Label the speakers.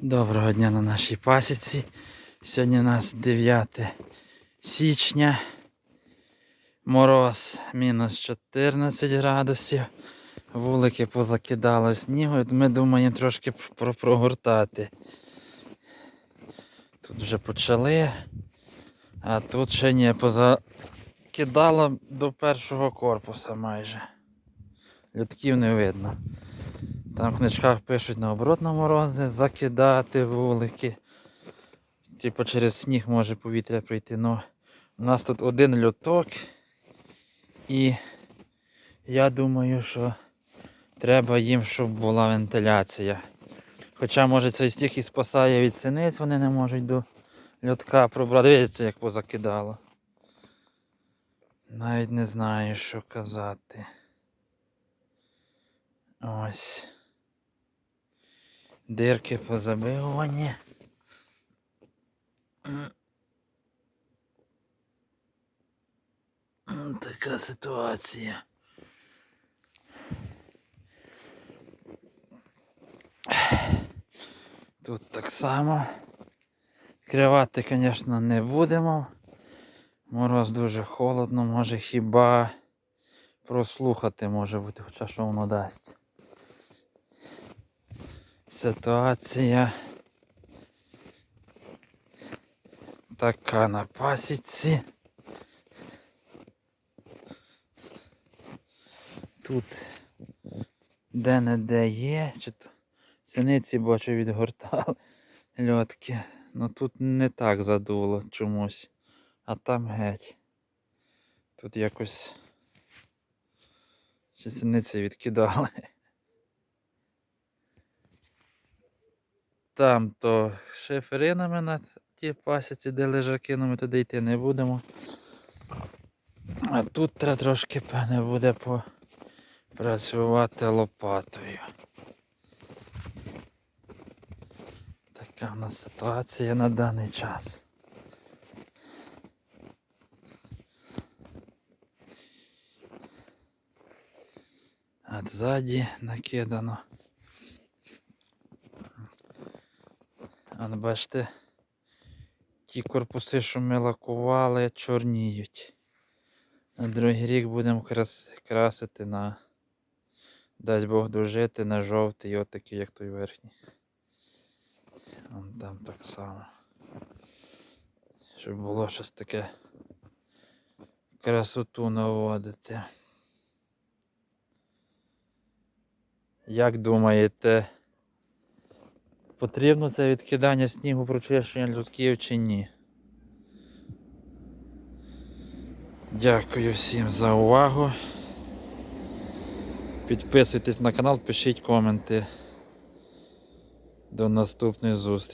Speaker 1: Доброго дня на нашій пасіці. Сьогодні у нас 9 січня. Мороз мінус 14 градусів. Вулики позакидало снігу. Ми думаємо трошки про прогортати. Тут вже почали. А тут ще ні, позакидало до першого корпуса майже. Людків не видно. Там в книжках пишуть наоборот на морози, закидати вулики. Типу через сніг може повітря пройти. Ну, у нас тут один льоток. І я думаю, що треба їм, щоб була вентиляція. Хоча, може, цей стіг і спасає від синиць, вони не можуть до льотка пробрати. Дивіться, як позакидало. Навіть не знаю, що казати. Ось. Дирки позабивані. Така ситуація. Тут так само. Кривати, звісно, не будемо. Мороз дуже холодно, може хіба прослухати може бути, хоча що воно дасть. Ситуація така на пасіці. Тут де-не-де є, чи то синиці бачу відгортали льотки. Ну тут не так задуло чомусь, а там геть. Тут якось ще синиці відкидали. Там то шиферинами на ті пасіці, де лежаки, ну ми туди йти не будемо. А тут треба трошки, певне, буде попрацювати лопатою. Така в нас ситуація на даний час. А ззаді накидано. А ну, бачите, ті корпуси, що ми лакували, чорніють. На другий рік будемо крас... красити на, дасть Бог дожити на жовтий, отакий, як той верхній. Вон там так само. Щоб було щось таке красоту наводити. Як думаєте? Потрібно це відкидання снігу прочищення людків чи ні? Дякую всім за увагу. Підписуйтесь на канал, пишіть коменти. До наступної зустрічі.